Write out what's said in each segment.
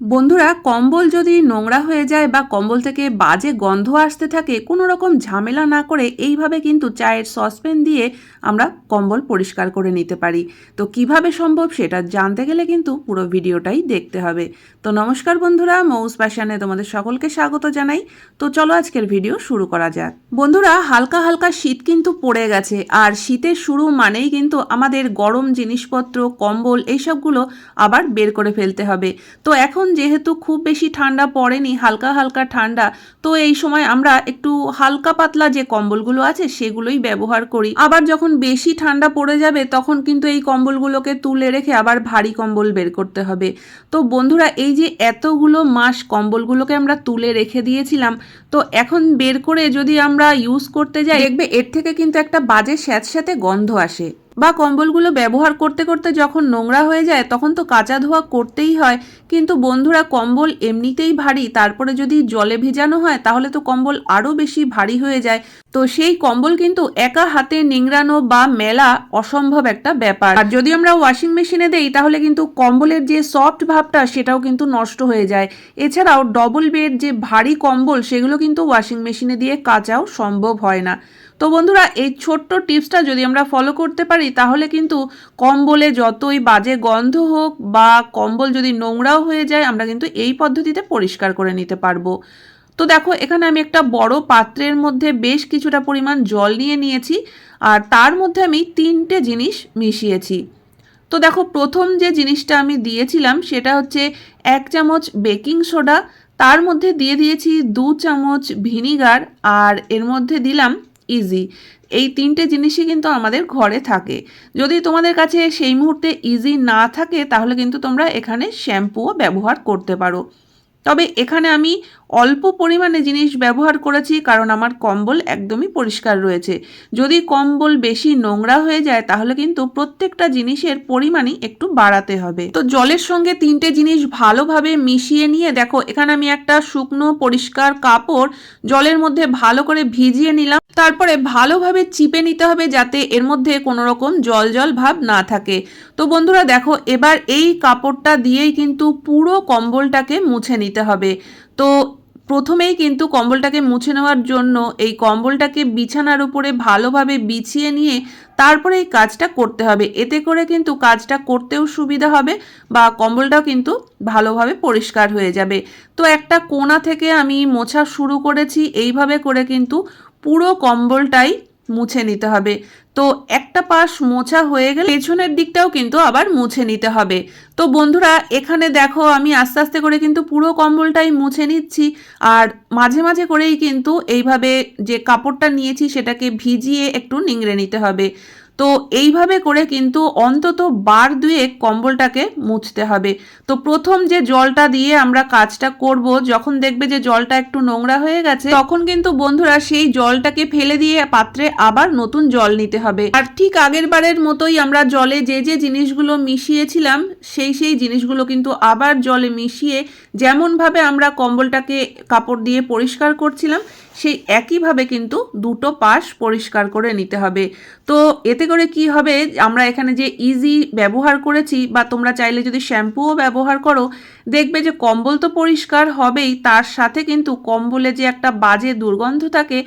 বন্ধুরা, কম্বল যদি নোংরা হয়ে যায় বা কম্বল থেকে বাজে গন্ধ আসতে থাকে, কোনো রকম ঝামেলা না করে এইভাবে কিন্তু চায়ের সসপ্যান দিয়ে আমরা কম্বল পরিষ্কার করে নিতে পারি। তো কীভাবে সম্ভব সেটা জানতে গেলে কিন্তু পুরো ভিডিওটাই দেখতে হবে। তো নমস্কার বন্ধুরা, মৌস প্যাশানে তোমাদের সকলকে স্বাগত জানাই। তো চলো আজকের ভিডিও শুরু করা যাক। বন্ধুরা, হালকা হালকা শীত কিন্তু পড়ে গেছে, আর শীতের শুরু মানেই কিন্তু আমাদের গরম জিনিসপত্র, কম্বল, এইসবগুলো আবার বের করে ফেলতে হবে। তো এখন যেহেতু খুব বেশি ঠান্ডা পড়েনি, হালকা হালকা ঠান্ডা, তো এই সময় আমরা একটু হালকা পাতলা যে কম্বলগুলো আছে সেগুলোই ব্যবহার করি। আবার যখন বেশি ঠান্ডা পড়ে যাবে, তখন কিন্তু এই কম্বলগুলোকে তুলে রেখে আবার ভারী কম্বল বের করতে হবে। তো বন্ধুরা, এই যে এতগুলো মাস কম্বলগুলোকে আমরা তুলে রেখে দিয়েছিলাম, তো এখন বের করে যদি আমরা ইউজ করতে যাই, দেখবে এর থেকে কিন্তু একটা বাজে স্যাঁতস্যাঁতে গন্ধ আসে। বা কম্বলগুলো ব্যবহার করতে করতে যখন নোংরা হয়ে যায়, তখন তো কাঁচা ধোয়া করতেই হয়। কিন্তু বন্ধুরা, কম্বল এমনিতেই ভারী, তারপরে যদি জলে ভেজানো হয়, তাহলে তো কম্বল আরও বেশি ভারী হয়ে যায়। তো সেই কম্বল কিন্তু একা হাতে নিংড়ানো বা মেলা অসম্ভব একটা ব্যাপার। আর যদি আমরা ওয়াশিং মেশিনে দেই, তাহলে কিন্তু কম্বলের যে সফট ভাবটা, সেটাও কিন্তু নষ্ট হয়ে যায়। এছাড়াও ডবল বেড যে ভারী কম্বল, সেগুলো কিন্তু ওয়াশিং মেশিনে দিয়ে কাচাও সম্ভব হয় না। তো বন্ধুরা, এই ছোট্ট টিপসটা যদি আমরা ফলো করতে পারি, তাহলে কিন্তু কম্বলে যতই বাজে গন্ধ হোক বা কম্বল যদি নোংরাও হয়ে যায়, আমরা কিন্তু এই পদ্ধতিতে পরিষ্কার করে নিতে পারব। তো দেখো, এখানে আমি একটা বড় পাত্রের মধ্যে বেশ কিছুটা পরিমাণ জল নিয়ে নিয়েছি আর তার মধ্যে আমি তিনটে জিনিস মিশিয়েছি। তো দেখো, প্রথম যে জিনিসটা আমি দিয়েছিলাম সেটা হচ্ছে এক চামচ বেকিং সোডা, তার মধ্যে দিয়ে দিয়েছি দু চামচ ভিনিগার আর এর মধ্যে দিলাম ইজি। এই তিনটে জিনিসই কিন্তু আমাদের ঘরে থাকে। যদি তোমাদের কাছে সেই মুহূর্তে ইজি না থাকে, তাহলে কিন্তু তোমরা এখানে শ্যাম্পুও ব্যবহার করতে পারো। তবে এখানে আমি অল্প পরিমাণে জিনিস ব্যবহার করেছি কারণ আমার কম্বল একদমই পরিষ্কার রয়েছে। যদি কম্বল বেশি নোংরা হয়ে যায় তাহলে কিন্তু প্রত্যেকটা জিনিসের পরিমাণই একটু বাড়াতে হবে। তো জলের সঙ্গে তিনটে জিনিস ভালোভাবে মিশিয়ে নিয়ে দেখো, এখানে আমি একটা শুকনো পরিষ্কার কাপড় জলের মধ্যে ভালো করে ভিজিয়ে নিলাম। তারপরে ভালোভাবে চিপে নিতে হবে যাতে এর মধ্যে কোনো রকম জল জল ভাব না থাকে। তো বন্ধুরা দেখো, এবার এই কাপড়টা দিয়েই কিন্তু পুরো কম্বলটাকে মুছে নিতে হবে। তো প্রথমেই কিন্তু কম্বলটাকে মুছে নেওয়ার জন্য এই কম্বলটাকে বিছানার উপরে ভালোভাবে বিছিয়ে নিয়ে তারপরে এই কাজটা করতে হবে। এতে করে কিন্তু কাজটা করতেও সুবিধা হবে বা কম্বলটাও কিন্তু ভালোভাবে পরিষ্কার হয়ে যাবে। তো একটা কোণা থেকে আমি মোছা শুরু করেছি, এইভাবে করে কিন্তু পুরো কম্বলটাই মুছে নিতে হবে। তো একটা পাশ মোছা হয়ে গেলে পেছনের দিকটাও কিন্তু আবার মুছে নিতে হবে। তো বন্ধুরা, এখানে দেখো আমি আস্তে আস্তে করে কিন্তু পুরো কম্বলটাই মুছে নিচ্ছি। আর মাঝে মাঝে করেই কিন্তু এইভাবে যে কাপড়টা নিয়েছি সেটাকে ভিজিয়ে একটু নিংড়ে নিতে হবে। তো এইভাবে করে কিন্তু অন্তত বার দুয়ে কম্বলটাকে মুছতে হবে। তো প্রথম যে জলটা দিয়ে আমরা কাজটা করব, যখন দেখবে যে জলটা একটু নোংরা হয়ে গেছে, তখন কিন্তু বন্ধুরা সেই জলটাকে ফেলে দিয়ে পাত্রে আবার নতুন জল নিতে হবে। আর ঠিক আগের বারের মতোই আমরা জলে যে যে জিনিসগুলো মিশিয়েছিলাম, সেই সেই জিনিসগুলো কিন্তু আবার জলে মিশিয়ে যেমনভাবে আমরা কম্বলটাকে কাপড় দিয়ে পরিষ্কার করছিলাম সেই একইভাবে কিন্তু দুটো পাশ পরিষ্কার করে নিতে হবে। তো এতে করে কি হবে? আমরা এখানে যে ইজি ব্যবহার করেছি বা তোমরা চাইলে যদি শ্যাম্পুও ব্যবহার করো, দেখবে যে কম্বল তো পরিষ্কার হবেই, তার সাথে কিন্তু কম্বলে যে একটা বাজে দুর্গন্ধ থাকে,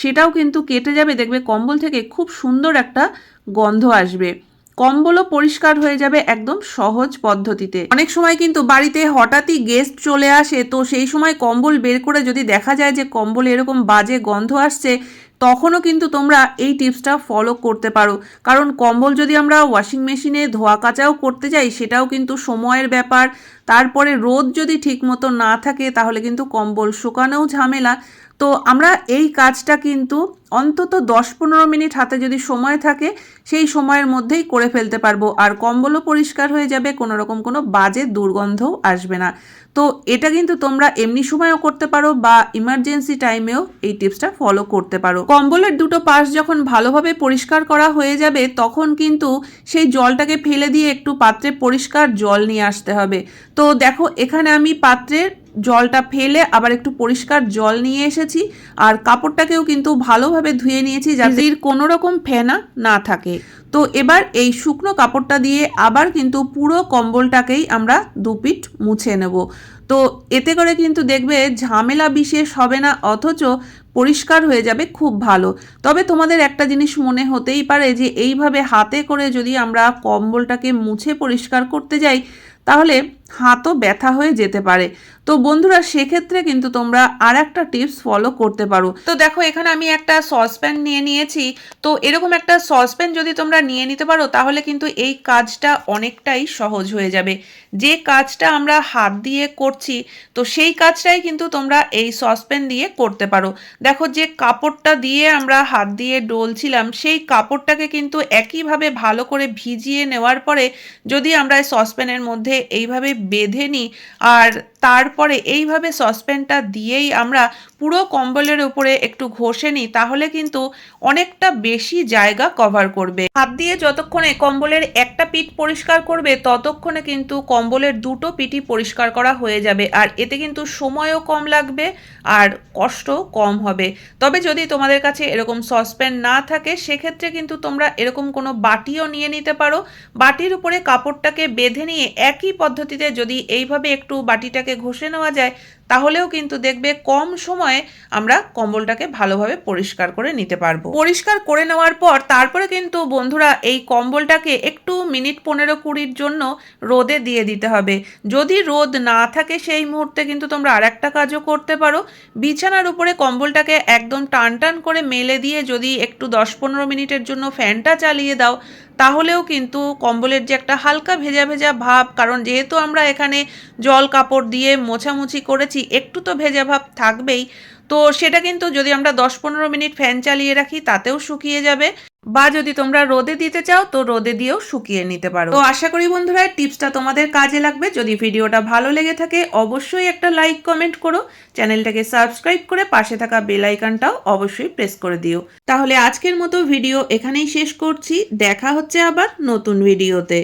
সেটাও কিন্তু কেটে যাবে। দেখবে কম্বল থেকে খুব সুন্দর একটা গন্ধ আসবে। কম্বলও পরিষ্কার হয়ে যাবে একদম সহজ পদ্ধতিতে। অনেক সময় কিন্তু বাড়িতে হঠাৎই গেস্ট চলে আসে, তো সেই সময় কম্বল বের করে যদি দেখা যায় যে কম্বল এরকম বাজে গন্ধ আসছে তখনও কিন্তু তোমরা এই টিপসটা ফলো করতে পারো। কারণ কম্বল যদি আমরা ওয়াশিং মেশিনে ধোয়া কাচাও করতে যাই, সেটাও কিন্তু সময়ের ব্যাপার। তারপরে রোদ যদি ঠিকমতো না থাকে, তাহলে কিন্তু কম্বল শুকানোও ঝামেলা। তো আমরা এই কাজটা কিন্তু অন্তত দশ পনেরো মিনিট হাতে যদি সময় থাকে, সেই সময়ের মধ্যেই করে ফেলতে পারব। আর কম্বলও পরিষ্কার হয়ে যাবে, কোনো রকম কোনো বাজে দুর্গন্ধও আসবে না। তো এটা কিন্তু তোমরা এমনি সময়ও করতে পারো বা ইমার্জেন্সি টাইমেও এই টিপসটা ফলো করতে পারো। কম্বলের দুটো পাশ যখন ভালোভাবে পরিষ্কার করা হয়ে যাবে, তখন কিন্তু সেই জলটাকে ফেলে দিয়ে একটু পাত্রে পরিষ্কার জল নিয়ে আসতে হবে। তো দেখো, এখানে আমি পাত্রের জলটা ফেলে আবার একটু পরিষ্কার জল নিয়ে এসেছি। আর কাপড়টাকেও কিন্তু ভালোভাবে ধুয়ে নিয়েছি যাতে কোনো রকম ফেনা না থাকে। তো এবার এই শুকনো কাপড়টা দিয়ে আবার কিন্তু পুরো কম্বলটাকেই আমরা দুপিট মুছে নেব। তো এতে করে কিন্তু দেখবে ঝামেলা বিশেষ হবে না, অথচ পরিষ্কার হয়ে যাবে খুব ভালো। তবে তোমাদের একটা জিনিস মনে হতেই পারে যে এইভাবে হাতে করে যদি আমরা কম্বলটাকে মুছে পরিষ্কার করতে যাই, তাহলে হাতও ব্যথা হয়ে যেতে পারে। তো বন্ধুরা, সেক্ষেত্রে কিন্তু তোমরা আর একটা টিপস ফলো করতে পারো। তো দেখো, এখানে আমি একটা সসপ্যান নিয়ে নিয়েছি। তো এরকম একটা সসপ্যান যদি তোমরা নিয়ে নিতে পারো, তাহলে কিন্তু এই কাজটা অনেকটাই সহজ হয়ে যাবে। যে কাজটা আমরা হাত দিয়ে করছি, তো সেই কাজটাই কিন্তু তোমরা এই সসপ্যান দিয়ে করতে পারো। দেখো, যে কাপড়টা দিয়ে আমরা হাত দিয়ে ডলছিলাম, সেই কাপড়টাকে কিন্তু একইভাবে ভালো করে ভিজিয়ে নেওয়ার পরে যদি আমরা সসপ্যানের মধ্যে এইভাবে বেঁধে নিই আর তারপরে এইভাবে সসপ্যানটা দিয়েই আমরা পুরো কম্বলের উপরে একটু ঘষে নিই, তাহলে কিন্তু অনেকটা বেশি জায়গা কভার করবে। হাত দিয়ে যতক্ষণে কম্বলের একটা পিঠ পরিষ্কার করবে, ততক্ষণে কিন্তু কম্বলের দুটো পিঠই পরিষ্কার করা হয়ে যাবে। আর এতে কিন্তু সময়ও কম লাগবে আর কষ্ট কম হবে। তবে যদি তোমাদের কাছে এরকম সসপ্যান না থাকে, সেক্ষেত্রে কিন্তু তোমরা এরকম কোনো বাটিও নিয়ে নিতে পারো। বাটির উপরে কাপড়টাকে বেঁধে নিয়ে একই পদ্ধতিতে যদি এইভাবে একটু বাটিটাকে ঘষে নেওয়া যায় তাহলেও কিন্তু দেখবে কম সময়ে আমরা কম্বলটাকে ভালোভাবে পরিষ্কার করে নিতে পারব। পরিষ্কার করে নেওয়ার পর তারপরে কিন্তু বন্ধুরা এই কম্বলটাকে একটু মিনিট পনেরো কুড়ির জন্য রোদে দিয়ে দিতে হবে। যদি রোদ না থাকে সেই মুহূর্তে কিন্তু তোমরা আর একটা কাজও করতে পারো। বিছানার উপরে কম্বলটাকে একদম টান টান করে মেলে দিয়ে যদি একটু দশ পনেরো মিনিটের জন্য ফ্যানটা চালিয়ে দাও, তাহলেও কিন্তু কম্বলের যে একটা হালকা ভেজা ভেজা ভাব, কারণ যেহেতু আমরা এখানে জল কাপড় দিয়ে মোছামুছি করেছি একটু তো ভেজা ভাব থাকবেই। তো সেটা কিন্তু যদি আমরা দশ পনেরো মিনিট ফ্যান চালিয়ে রাখি, তাতেও শুকিয়ে যাবে। বা যদি তোমরা রোদে দিতে চাও, তো রোদে দিয়েও শুকিয়ে নিতে পারো। তো আশা করি বন্ধুরা, টিপসটা তোমাদের কাজে লাগবে। যদি ভিডিওটা ভালো লেগে থাকে, অবশ্যই একটা লাইক, কমেন্ট করো। চ্যানেলটাকে সাবস্ক্রাইব করে পাশে থাকা বেল আইকনটাও অবশ্যই প্রেস করে দিও। তাহলে আজকের মতো ভিডিও এখানেই শেষ করছি। দেখা হচ্ছে আবার নতুন ভিডিওতে।